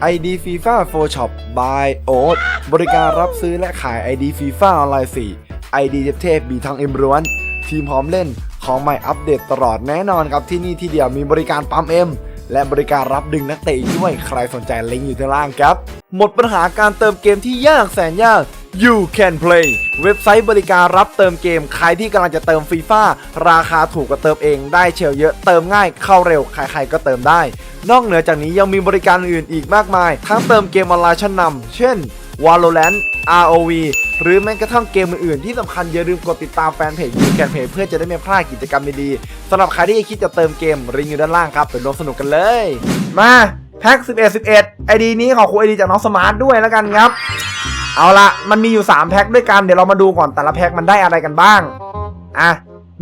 ID FIFA for Shop by Oat บริการรับซื้อและขาย ID FIFA ออนไลน์ 4 ID เทพมีทั้งเอ็มร้วน ทีมพร้อมเล่นของใหม่อัปเดตตลอดแน่นอนครับที่นี่ที่เดียวมีบริการปั๊มเอ็มและบริการรับดึงนักเตะด้วยใครสนใจลิงก์อยู่ด้านล่างครับ หมดปัญหาการเติมเกมที่ยากแสนยาก You can play เว็บไซต์บริการรับเติมเกม ใครที่กำลังจะเติมฟีฟ่าราคาถูกก็เติมเองได้เชลเยอะเติมง่ายเข้าเร็วใครๆก็เติมได้ นอกเหนือจากนี้ยังมีบริการอื่นอีกมากมาย ทั้งเติมเกมออนไลน์ชั้นนำเช่น Valorant ROV หรือแม้กระทั่งเกมอื่นๆที่สำคัญอย่าลืมกดติดตามแฟนเพจยูแคนเพจเพื่อจะได้ไม่พลาดกิจกรรมดีๆสำหรับใครที่คิดจะเติมเกมริงอยู่ด้านล่างครับไปร่วมสนุกกันเลย มาแพ็ก11 11ไอดีนี้ขอคุยไอดีจากน้องสมาร์ทด้วยแล้วกันครับ เอาละมันมีอยู่ 3 แพ็คด้วยกันเดี๋ยวเรามาดูก่อนแต่ละแพ็คมันได้อะไรกันบ้าง อะ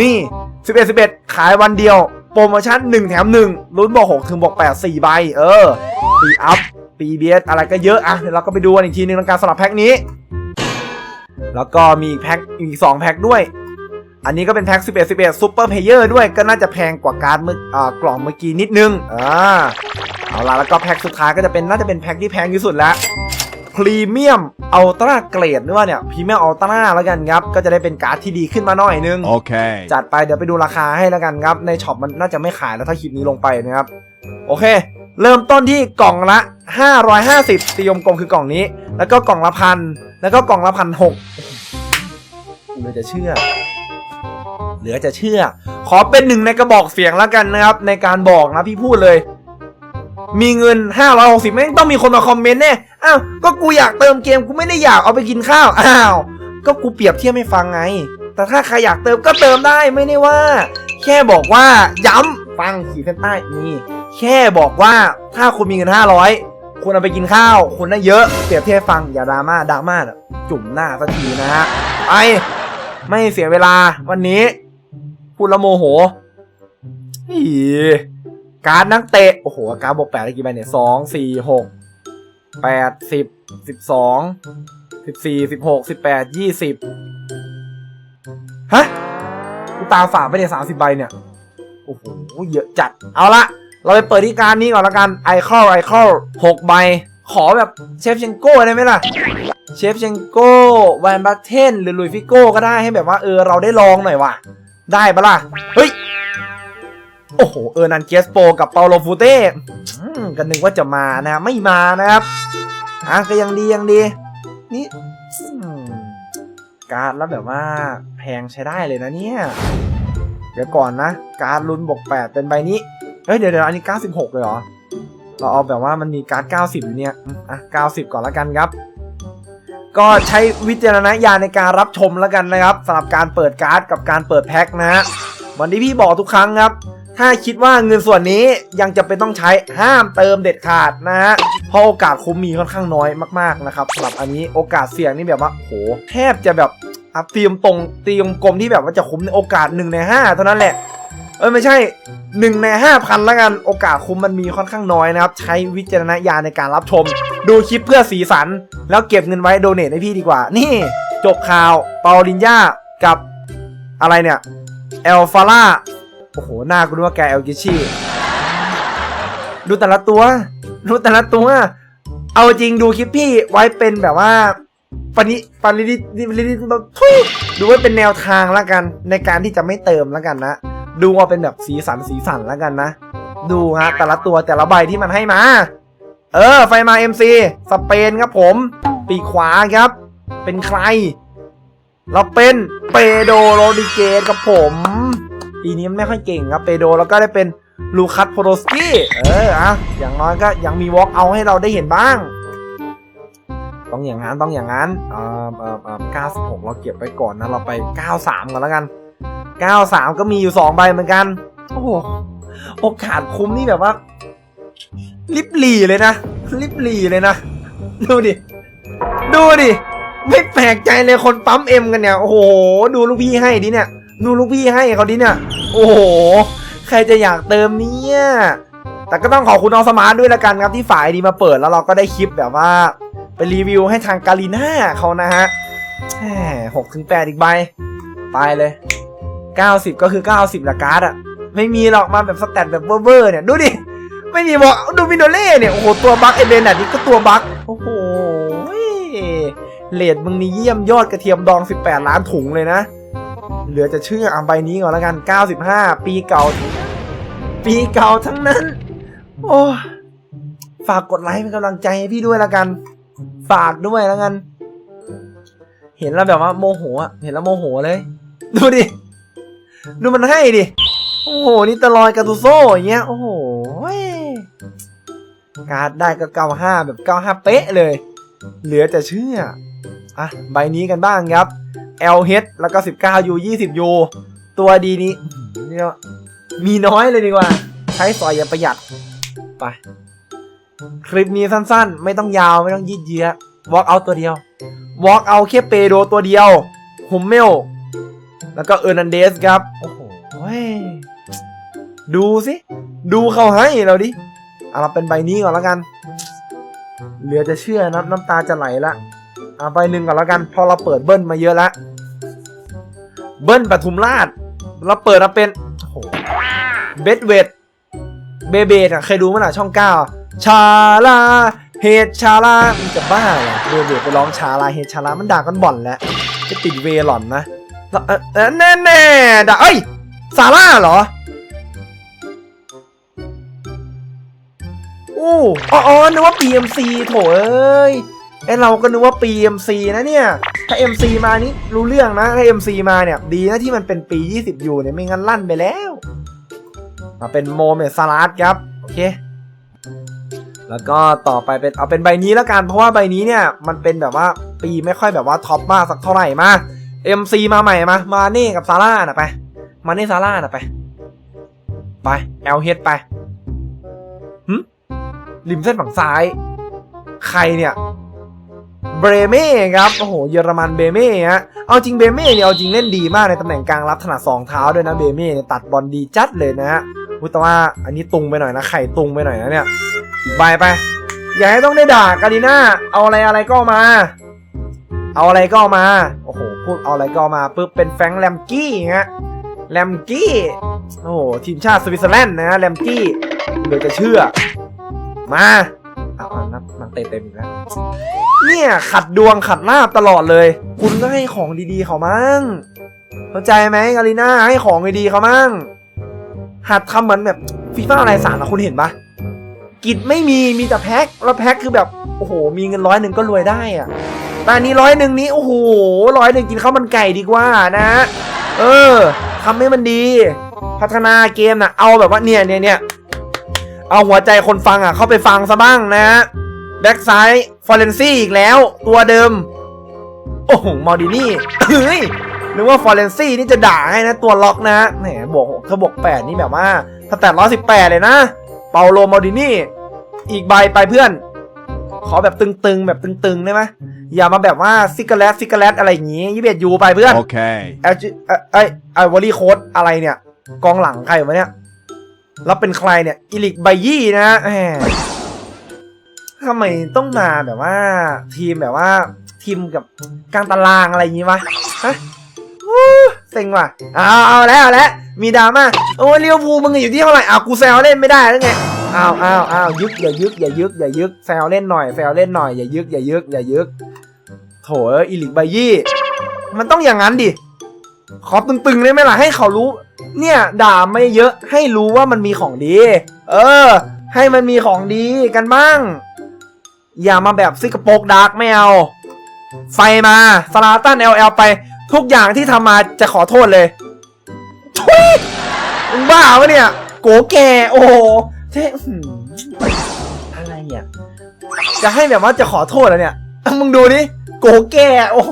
นี่ 11 11 ขายวันเดียว โปรโมชั่น 1 แถม 1 ลุ้นบอก 6 ถึงบอก 8 4 ใบ เออปีอัพปีเบียสอะไรก็เยอะ อะ เดี๋ยวเราก็ไปดูกันอีกทีนึงในการสลับแพ็คนี้ แล้วก็มีอีกแพ็คอีก 2 แพ็คด้วย อันนี้ก็เป็นแพ็ค 11 11ซูเปอร์เพเยอร์ด้วยก็น่าจะแพงกว่าการเมื่ออ่ากล่องเมื่อกี้นิดนึงอ่าเอาละแล้วก็แพ็คสุดท้ายก็จะเป็นน่าจะเป็นแพ็คที่แพงที่สุดแล้ว พรีเมียมอัลตร้าเกรดหรือว่าเนี่ยพรีเมียมอัลตร้าแล้วกันครับ ก็จะได้เป็นการ์ดที่ดีขึ้นมาหน่อยนึง Okay. จัดไปเดี๋ยวไปดูราคาให้แล้วกันครับ ในช็อปมันน่าจะไม่ขายแล้วถ้าคลิปนี้ลงไปนะครับ โอเค เริ่มต้นที่กล่องละ 550ตียมกลมคือกล่องนี้ แล้วก็กล่องละพันแล้วก็กล่องละพันหกเหลือจะเชื่อ เหลือจะเชื่อ ขอเป็นหนึ่งในกระบอกเสียงแล้วกันนะครับ ในการบอกนะพี่พูดเลย มีเงิน 560ไม่งต้องมีคนมาคอมเมนต์แน่อ้าวก็กูอยากเติมเกมกูไม่ได้อยากเอาไปกินข้าวอ้าวก็กูเปรียบเทียบให้ฟังไง แต่ถ้าใครอยากเติมก็เติมได้ไม่ได้ว่า แค่บอกว่าย้ำฟังขีดเส้นใต้นี่แค่บอกว่าถ้าคุณมีเงิน 500คุณเอาไปกินข้าวคุณได้เยอะเปรียบเทียบฟังอย่าดราม่าดราม่าจุ่มหน้าสักทีนะฮะไปไม่เสียเวลาวันนี้พูดละโมโหอี การนักเตะ โอ้โห การบวกแปดได้กี่ใบเนี่ยสองสี่หกแปดสิบสิบสองสิบสี่สิบหกสิบแปดยี่สิบฮะกูตาฝาไปเนี่ยสามสิบใบเนี่ย โอ้โห เยอะจัด เอาละ เราไปเปิดที่การนี้ก่อนละกันไอคอลไอคอลหกใบ ขอแบบเชฟเชงโก้ได้ไหมล่ะ เชฟเชงโก้แวนบัตเทนหรือลุยฟิโก้ก็ได้ให้แบบว่าเออเราได้ลองหน่อยว่ะ ได้ปะล่ะ เฮ้ย โอ้โห เออร์นันเกสโปกับเปาโลฟูเต้กันนึกว่าจะมานะไม่มานะครับ อะก็ยังดียังดี นี่การ์ดแล้วแบบว่าแพงใช้ได้เลยนะเนี่ย เดี๋ยวก่อนนะ การ์ดลุ้นบวกแปดเป็นใบนี้เฮ้ยเดี๋ยวเดี๋ยวอันนี้96เลยเหรอ เราเอาแบบว่ามันมีการ์ด90อยู่เนี่ย อะ90ก่อนละกันครับก็ใช้วิจารณญาณในการรับชมแล้วกันนะครับสำหรับการเปิดการ์ดกับการเปิดแพ็คนะฮะวันที่พี่บอกทุกครั้งครับ ถ้าคิดว่าเงินส่วนนี้ยังจะเป็นต้องใช้ห้ามเติมเด็ดขาดนะฮะเพราะโอกาสคุ้มมีค่อนข้างน้อยมากๆนะครับสำหรับอันนี้โอกาสเสี่ยงนี่แบบว่าโหแทบจะแบบอะเตรียมตรงเตรียมกลมที่แบบว่าจะคุ้มในโอกาสหนึ่งในห้าเท่านั้นแหละ เออไม่ใช่หนึ่งในห้าพันล้วกันโอกาสคุ้มมันมีค่อนข้างน้อยนะครับ ใช้วิจารณญาณในการรับชม ดูคลิปเพื่อสีสัน แล้วเก็บเงินไว้โดเนทให้พี่ดีกว่า นี่จบข่าวเปาลินญากับอะไรเนี่ยเอลฟาร่า โอ้โห หน้ากูนึกว่าแกเอลกิชี่ดูแต่ละตัว ดูแต่ละตัว เอาจริงดูคลิปพี่ไว้เป็นแบบว่าปณิปณิดิปณิดิทุยดูไว้เป็นแนวทางแล้วกัน ในการที่จะไม่เติมแล้วกันนะ ดูว่าเป็นแบบสีสันสีสันแล้วกันนะ ดูฮะแต่ละตัวแต่ละใบที่มันให้มา เออ ไฟมา MC สเปนครับผม ปีขวาครับ เป็นใคร เราเป็นเปโดโรดิเกสครับผม ปีนี้มันไม่ค่อยเก่งครับเปโดแล้วก็ได้เป็นลูคัสโพโรสกี้เอออะอย่างน้อยก็ยังมีวอล์กเอาให้เราได้เห็นบ้าง ต้องอย่างนั้นต้องอย่างนั้นเอ่อเอ่อเอ่อ96เราเก็บไปก่อนนะเราไป93ก่อนแล้วกัน93ก็มีอยู่2ใบเหมือนกันโอ้โหโอกาสคุ้มนี่แบบว่าลิบหลีเลยนะลิบหลีเลยนะดูดิดูดิไม่แปลกใจเลยคนปั๊มเอ็มกันเนี่ยโอ้โห ดูลูกพี่ให้ดิเนี่ย ดูลูกพี่ให้เขาดิเนี่ย โอ้โห ใครจะอยากเติมเนี่ย แต่ก็ต้องขอบคุณน้องสมาร์ทด้วยละกันครับที่ฝ่ายดีมาเปิดแล้วเราก็ได้คลิปแบบว่าไปรีวิวให้ทางกาลิน่าเขานะฮะแหมหกถึงแปดอีกใบ ไปเลย 90 ก็คือ 90ละการ์ดอะไม่มีหรอกมาแบบสแตทแบบเวอร์เนี่ย ดูดิ ไม่มีบอกดูมินโนเล่เนี่ย โอ้โห ตัวบั๊กไอเบนอะนี่ก็ตัวบั๊กโอ้โหเลดมึงนี่เยี่ยมยอดกระเทียมดอง 18 ล้านถุงเลยนะ เหลือจะเชื่อเอาใบนี้ก่อนแล้วกัน 95 ปีเก่า ปีเก่าทั้งนั้น โอ้ฝากกดไลค์เป็นกำลังใจให้พี่ด้วยแล้วกัน ฝากด้วยแล้วกัน เห็นแล้วแบบว่าโมโหอะเห็นแล้วโมโหเลย ดูดิ ดูมันให้ดิ โอ้โห นี่ตะลอยกาตูโซ่อย่างเงี้ย โอ้โหการ์ดได้ก็95แบบ95เป๊ะเลย เหลือจะเชื่อ อะ ใบนี้กันบ้างครับ LH แล้วก็ 19U 20U ตัวดีนี้เนี่ยมีน้อยเลยดีกว่า ใช้สอยอย่าประหยัด ไป คลิปนี้สั้นๆ ไม่ต้องยาวไม่ต้องยืดเยื้อ walk out ตัวเดียว walk out แค่เปโดตัวเดียวฮุมเมล แล้วก็เออร์นันเดสครับ โอ้โหดูสิ ดูเขาให้เราดิเอาเราเป็นใบนี้ก่อนแล้วกัน เหลือจะเชื่อนะน้ำตาจะไหลละเอาใบหนึ่งก่อนแล้วกัน พอเราเปิดเบิ้ลมาเยอะละ เบิ้ลปทุมราช เราเปิดมาเป็นโอ้โหเบดเวดเบเบดอะเคยดูมั้ยล่ะช่องเก้าชาลาเฮดชาลามันจะบ้าเหรอเบเบดไปร้องชาลาเฮดชาลามันด่ากันบ่อนแล้ว จะติดเวหลอนนะแล้วเอ่อเออแน่แน่ด่าเอ้ยซาร่าเหรออู้อ๋ออ๋อนึกว่า PMC โถเอ้ยไอเราก็นึกว่า PMC นะเนี่ย ถ้า MC มานี่รู้เรื่องนะ ถ้า MC มาเนี่ย ดีนะที่มันเป็นปี 20 อยู่เนี่ยไม่งั้นลั่นไปแล้ว มาเป็นโมเมสลาดครับ โอเค แล้วก็ต่อไปเป็นเอาเป็นใบนี้แล้วกัน เพราะว่าใบนี้เนี่ย มันเป็นแบบว่าปีไม่ค่อยแบบว่าท็อปมากสักเท่าไหร่มา MC มาใหม่มา มาเน่กับซาร่าน่ะไป มาเน่ซาร่าน่ะไป ไป LH ไปหึริมเส้นฝั่งซ้าย ใครเนี่ย เบรเม่ครับโอ้โหเยอรมันเบเม่ฮะเอาจริงเบเม่เนี่ยเอาจริงเล่นดีมากในตำแหน่งกลางรับถนัดสองเท้าด้วยนะเบเม่เนี่ยตัดบอลดีจัดเลยนะฮะอุ๊ยแต่ว่าอันนี้ตุงไปหน่อยนะไข่ตุงไปหน่อยนะเนี่ยบายไป อย่าให้ต้องได้ด่ากาลิน่าเอาอะไรอะไรก็มา เอาอะไรก็มาโอ้โหพูดเอาอะไรก็มาปุ๊บเป็นแฟงแลมกี้ฮะแลมกี้โอ้โหทีมชาติสวิตเซอร์แลนด์นะฮะแลมกี้เหลือจะเชื่อมาเอาเอานับ เต็มเต็มๆอีกแล้วเนี่ยขัดดวงขัดลาบตลอดเลย คุณก็ให้ของดีๆเขามั่งเข้าใจไหมกาลิน่าให้ของดีๆเขามั่งหัดทำเหมือนแบบฟีฟ่าอะไรสารนะคุณเห็นปะกิจไม่มีมีแต่แพ็คแล้วแพ็คคือแบบโอ้โห มีเงินร้อยหนึ่งก็รวยได้อะแต่อันนี้ร้อยหนึ่งนี้โอ้โหร้อยหนึ่งกินข้าวมันไก่ดีกว่านะ เออทำให้มันดี พัฒนาเกมนะเอาแบบว่าเนี่ยเนี่ยเนี่ยเอาหัวใจคนฟังอะเข้าไปฟังซะบ้างนะ แบ็กซ้าย ฟอร์เรนซี่อีกแล้ว ตัวเดิม โอ้โหมอดินี่เฮ้ยนึกว่าฟอร์เรนซี่นี่จะด่าให้นะ ตัวล็อกนะแหมบวกหกถ้าบวกแปดนี่แบบว่าถ้าแปดร้อยสิบแปดเลยนะ เปาโลมอดินี่ อีกใบไปเพื่อน ขอแบบตึงๆ แบบตึงๆ ได้ไหมอย่ามาแบบว่าซิกาเลตซิกาเลตอะไรอย่างงี้ยี่เบ็ดยูไปเพื่อน Okay. เอลจีไอไอวอลี่โค้ดอะไรเนี่ย กองหลังใครวะเนี่ยแล้วเป็นใครเนี่ยอิลิกไบยี่นะแหม ทำไมต้องมาแบบว่า ทีมแบบว่า ทีมกับกลางตารางอะไรอย่างงี้วะฮะวู้เซ็งว่ะเอาเอาแล้วเอาแล้วมีดราม่าโอ้เลี้ยวภูลมึงอยู่ที่เท่าไหร่อ้าวกูแซวเล่นไม่ได้แล้วไงอ้าวอ้าวอ้าวยึกอย่ายึกอย่ายึกอย่ายึกแซวเล่นหน่อยแซวเล่นหน่อยอย่ายึกอย่ายึกอย่ายึกโถเอ้ยอิลิกไบยี่ มันต้องอย่างนั้นดิขอตึงๆได้ไหมล่ะให้เขารู้ เนี่ยด่าไม่เยอะให้รู้ว่ามันมีของดี เออ ให้มันมีของดีกันบ้าง อย่ามาแบบซิกโปกดาร์กไม่เอา ไฟมาสลาตัน LL ไป ทุกอย่างที่ทำมาจะขอโทษเลยทุยมึงบ้าวะเนี่ย โกแกโอ้โหเท่อื้อหืออะไรเนี่ย จะให้แบบว่าจะขอโทษแล้วเนี่ยอะมึงดูดิโกแกโอ้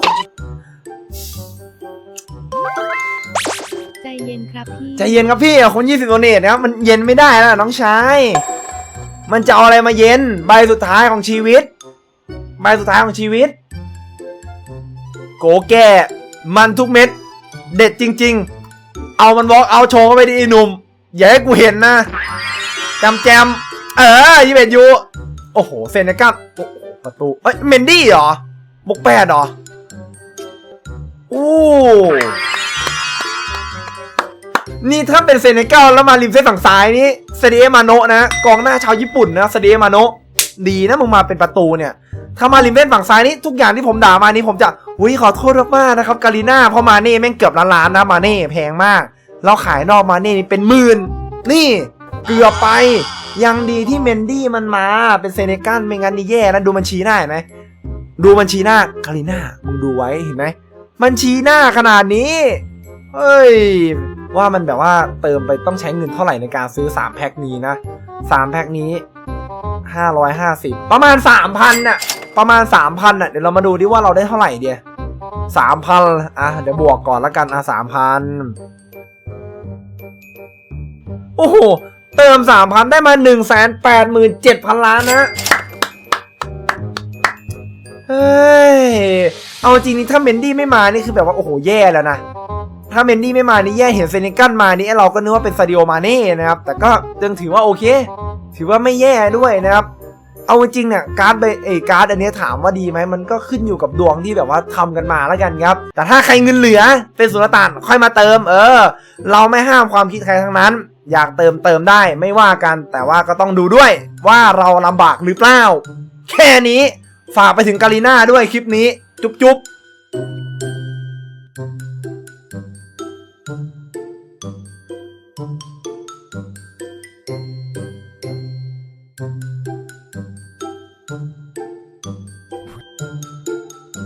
ใจเย็นครับพี่ ใจเย็นครับพี่คนยี่สิบโดเนทนะครับมันเย็นไม่ได้แล้วน้องชาย มันจะเอาอะไรมาเย็น ใบสุดท้ายของชีวิต ใบสุดท้ายของชีวิต โกแก่มันทุกเม็ด เด็ดจริง ๆ เอามันวอล์กเอาโชว์เข้าไปดิไอ้หนุ่ม อย่าให้กูเห็นนะจำแจม เออยี่สิบยูโอ้โห เซนเนกัสประตู เอ้ย เมนดี้เหรอ บกแปดเหรอ อู้นี่ถ้าเป็นเซนเนกัลแล้วมาริมเส้นฝั่งซ้ายนี่ เซเดมาโนะนะกองหน้าชาวญี่ปุ่นนะเซเดมาโนะดีนะมึงมาเป็นประตูเนี่ยถ้ามาริมเล่นฝั่งซ้ายนี่ทุกอย่างที่ผมด่ามานี่ผมจะอุ้ยขอโทษมากๆนะครับกาลิน่าเพราะมาเน่แม่งเกือบล้านล้านนะมาเน่แพงมาก เราขายนอกมาเน่นี่เป็นหมื่นนี่เกือบไป ยังดีที่เมนดี้มันมาเป็นเซเนกัลไม่งั้นนี่แย่นะดูมันชี้หน้าเห็นไหมดูมันชี้หน้ากาลิน่ามึงดูไว้เห็นไหมมันชี้หน้าขนาดนี้เฮ้ย ว่ามันแบบว่าเติมไปต้องใช้เงินเท่าไหร่ในการซื้อ 3 แพ็คนี้นะ 3 แพ็คนี้ 550 ประมาณ 3,000น่ะประมาณ 3,000น่ะเดี๋ยวเรามาดูดิว่าเราได้เท่าไหร่เดีย3,000อะเดี๋ยวบวกก่อนละกันอะ3,000โอ้โห เติม3,000ได้มา187,000ล้านนะเฮ้ย เอาจริงนี่ถ้าเมนดี้ไม่มานี่คือแบบว่า โอ้โห แย่แล้วนะ ถ้าเมนดี้ไม่มานี่แย่เห็นเซนิกันมานี่เราก็นึกว่าเป็นซาดิโอมาเน่นะครับ แต่ก็ยังถือว่าโอเค ถือว่าไม่แย่ด้วยนะครับ เอาจริงเนี่ยการ์ดใบเอการ์ดอันนี้ถามว่าดีไหมมันก็ขึ้นอยู่กับดวงที่แบบว่าทำกันมาแล้วกันครับ แต่ถ้าใครเงินเหลือเป็นสุลต่านค่อยมาเติม เออ เราไม่ห้ามความคิดใครทั้งนั้น อยากเติมเติมได้ไม่ว่ากัน แต่ว่าก็ต้องดูด้วย ว่าเราลำบากหรือเปล่า แค่นี้ฝากไปถึงกาลิน่าด้วยคลิปนี้ จุ๊บจุ๊บ